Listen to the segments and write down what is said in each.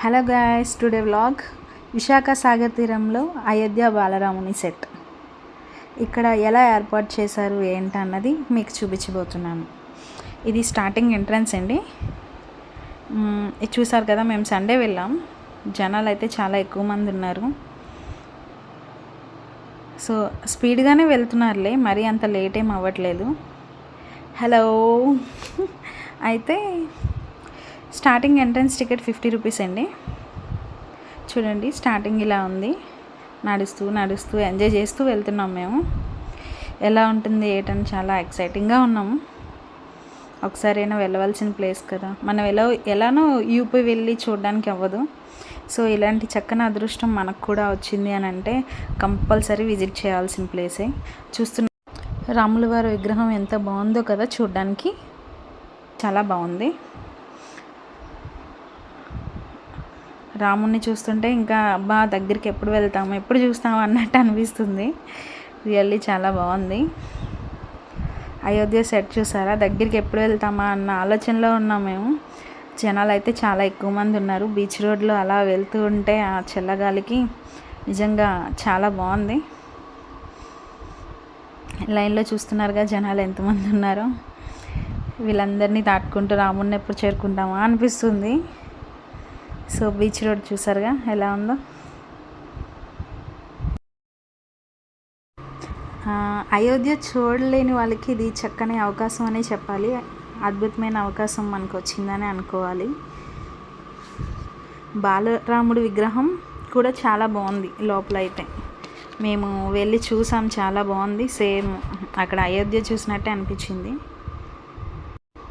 Hello guys today vlog Visakha Sagar తీరంలో Ayodhya బాలరాముని set. ఇక్కడ ఎలా ఏర్పాటు చేశారు ఏంటన్నది మీకు చూపించబోతున్నాను. ఇది స్టార్టింగ్ ఎంట్రన్స్ అండి. ఇది చూసారు కదా మేము సండే వెళ్ళాం. జనాలు అయితే చాలా ఎక్కువ మంది ఉన్నారు. సో స్పీడ్గానే వెళ్తున్నారులే మరీ అంత లేట్ ఏం అవ్వట్లేదు. హలో. అయితే starting entrance ticket fifty rupees అండి. చూడండి స్టార్టింగ్ ఇలా ఉంది. నడుస్తూ నడుస్తూ ఎంజాయ్ చేస్తూ వెళ్తున్నాం మేము. ఎలా ఉంటుంది ఏటని చాలా ఎక్సైటింగ్గా ఉన్నాము ఒకసారైనా వెళ్ళవలసిన ప్లేస్ కదా. మనం ఎలా ఎలానో యూపీ వెళ్ళి చూడడానికి అవ్వదు. సో ఇలాంటి చక్కని అదృష్టం మనకు కూడా వచ్చింది అని అంటే కంపల్సరీ విజిట్ చేయాల్సిన ప్లేసే. చూస్తున్న రాములవారి విగ్రహం ఎంత బాగుందో కదా చూడడానికి. చాలా బాగుంది. రాముణ్ణి చూస్తుంటే ఇంకా అబ్బా దగ్గరికి ఎప్పుడు వెళ్తాము? ఎప్పుడు చూస్తాము? అన్నట్టు అనిపిస్తుంది. రియల్లీ చాలా బాగుంది. అయోధ్య సెట్ చూసారా? దగ్గరికి ఎప్పుడు వెళ్తామా అన్న ఆలోచనలో ఉన్నాం మేము. జనాలు అయితే చాలా ఎక్కువ మంది ఉన్నారు. బీచ్ రోడ్లో అలా వెళ్తూ ఉంటే ఆ చల్లగాలికి నిజంగా చాలా బాగుంది. లైన్లో చూస్తున్నారుగా జనాలు ఎంతమంది ఉన్నారో. వీళ్ళందరినీ దాటుకుంటూ రాముడిని ఎప్పుడు చేరుకుంటామా అనిపిస్తుంది. సో బీచ్ రోడ్ చూసారుగా? ఎలా ఉందో? అయోధ్య చూడలేని వాళ్ళకి ఇది చక్కని అవకాశం అనే చెప్పాలి. అద్భుతమైన అవకాశం మనకు వచ్చిందని అనుకోవాలి. బాలరాముడి విగ్రహం కూడా చాలా బాగుంది లోపల అయితే మేము వెళ్ళి చూసాం చాలా బాగుంది. సేమ్ అక్కడ అయోధ్య చూసినట్టే అనిపించింది.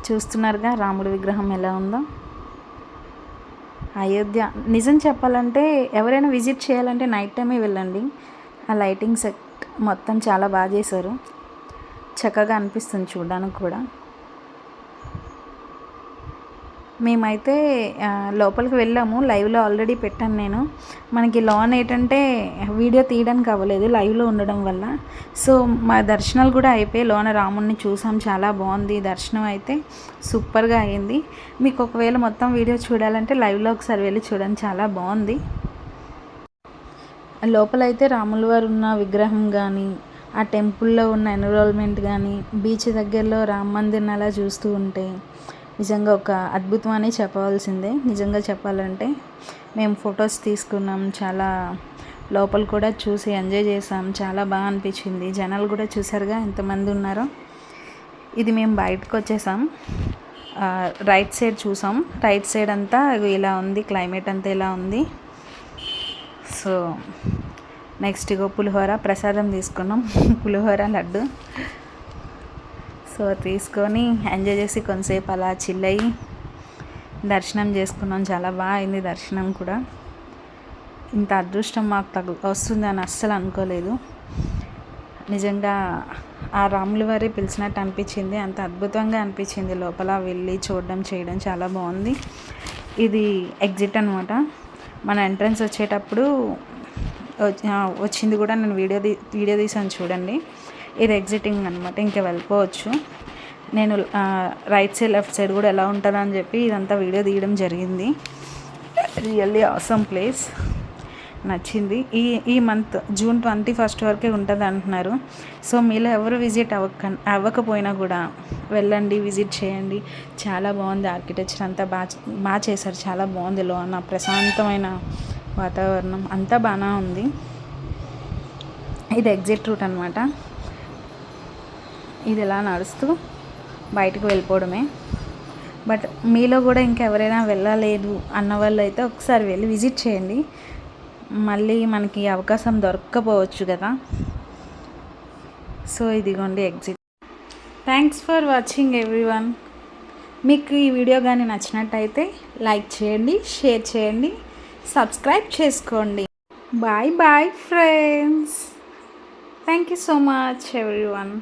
చూస్తున్నారుగా రాముడి విగ్రహం ఎలా ఉందో? అయోధ్య. నిజం చెప్పాలంటే ఎవరైనా విజిట్ చేయాలంటే నైట్ టైమే వెళ్ళండి. ఆ లైటింగ్ సెట్ మొత్తం చాలా బాగా చేశారు. చక్కగా అనిపిస్తుంది చూడడానికి కూడా. మేమైతే లోపలికి వెళ్ళాము. లైవ్లో ఆల్రెడీ పెట్టాను నేను. మనకి లాన్ ఏంటంటే వీడియో తీయడానికి అవ్వలేదు లైవ్లో ఉండడం వల్ల. సో మా దర్శనాలు కూడా అయిపోయి లోన రాముడిని చూసాం. చాలా బాగుంది దర్శనం అయితే. సూపర్గా అయింది. మీకు ఒకవేళ మొత్తం వీడియో చూడాలంటే లైవ్లో ఒకసారి వెళ్ళి చూడండి. చాలా బాగుంది. లోపలైతే రాముల వారు ఉన్న విగ్రహం కానీ ఆ టెంపుల్లో ఉన్న ఎన్విరాన్మెంట్ కానీ బీచ్ దగ్గరలో రామ మందిర్ని అలా చూస్తూ ఉంటే నిజంగా ఒక అద్భుతం అని చెప్పవలసిందే. నిజంగా చెప్పాలంటే మేము ఫొటోస్ తీసుకున్నాం. చాలా లోపల కూడా చూసి ఎంజాయ్ చేసాం. చాలా బాగా అనిపించింది. జనాలు కూడా చూసారుగా ఎంతమంది ఉన్నారో. ఇది మేము బయటకు వచ్చేసాం. రైట్ సైడ్ చూసాం. రైట్ సైడ్ అంతా ఇలా ఉంది. క్లైమేట్ అంతా ఇలా ఉంది. సో నెక్స్ట్ ఇగో పులిహోర. ప్రసాదం తీసుకున్నాం. పులిహోర లడ్డు. సో తీసుకొని ఎంజాయ్ చేసి కొంతసేపు అలా చిల్లయి దర్శనం చేసుకున్నాం. చాలా బాగా అయింది దర్శనం కూడా. ఇంత అదృష్టం మాకు తగు వస్తుందని అస్సలు అనుకోలేదు. నిజంగా ఆ రాముల వారి పిలిచినట్టు అనిపించింది. అంత అద్భుతంగా అనిపించింది. లోపల వెళ్ళి చూడడం చేయడం చాలా బాగుంది. ఇది ఎగ్జిట్ అనమాట మన ఎంట్రన్స్ వచ్చేటప్పుడు వచ్చి- వచ్చింది కూడా నేను వీడియో తీ వీడియో తీసాను చూడండి. ఇది ఎగ్జిటింగ్ అనమాట ఇంకా వెళ్ళిపోవచ్చు. నేను రైట్ సైడ్ లెఫ్ట్ సైడ్ కూడా ఎలా ఉంటుందో అని చెప్పి ఇదంతా వీడియో తీయడం జరిగింది. రియల్లీ ఆసమ్ ప్లేస్ నచ్చింది. ఈ ఈ మంత్ జూన్ ట్వంటీ ఫస్ట్ వరకే ఉంటుంది అంటున్నారు. సో మీలో ఎవరు విజిట్ అవ్వక అవ్వకపోయినా కూడా వెళ్ళండి విజిట్ చేయండి. చాలా బాగుంది ఆర్కిటెక్చర్ అంతా బాగా బాగా చేశారు. చాలా బాగుంది లోన. ప్రశాంతమైన వాతావరణం. అంతా బాగానే ఉంది. ఇది ఎగ్జిట్ రూట్ అనమాట ఇది ఇలా నడుస్తూ బయటకు వెళ్ళిపోవడమే. బట్ మీలో కూడా ఇంకెవరైనా వెళ్ళలేదు అన్న వాళ్ళు అయితే ఒకసారి వెళ్ళి విజిట్ చేయండి. మళ్ళీ మనకి అవకాశం దొరక్కపోవచ్చు కదా. సో ఇదిగోండి exit. Thanks for watching everyone మీకు ఈ వీడియో కానీ నచ్చినట్టయితే లైక్ చేయండి షేర్ చేయండి సబ్స్క్రైబ్ చేసుకోండి. Bye bye friends thank you so much everyone